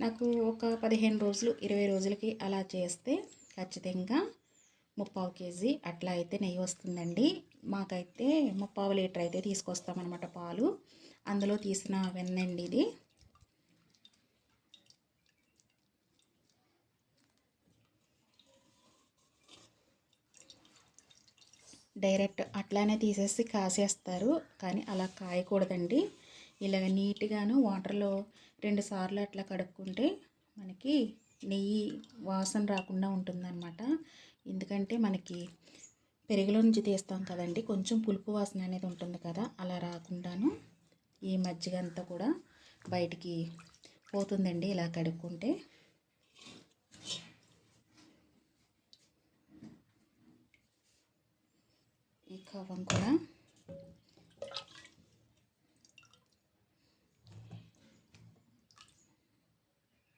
నాకు ఒక పదిహేను రోజులు ఇరవై రోజులకి అలా చేస్తే ఖచ్చితంగా ముప్పావు కేజీ అట్లా అయితే నెయ్యి వస్తుందండి. మాకైతే ముప్పావు లీటర్ అయితే తీసుకొస్తామన్నమాట పాలు. అందులో తీసిన వెన్నండి ఇది. డైరెక్ట్ అట్లానే తీసేసి కాసేస్తారు కానీ అలా కాయకూడదండి. ఇలాగ నీట్గాను వాటర్లో రెండుసార్లు అట్లా కడుక్కుంటే మనకి నెయ్యి వాసన రాకుండా ఉంటుందన్నమాట. ఎందుకంటే మనకి పెరుగులో నుంచి తీస్తాం కదండి కొంచెం పులుపు వాసన అనేది ఉంటుంది కదా అలా రాకుండాను ఈ మజ్జిగ అంతా కూడా బయటికి పోతుందండి ఇలా కడుక్కుంటే. ఈ కవం కూడా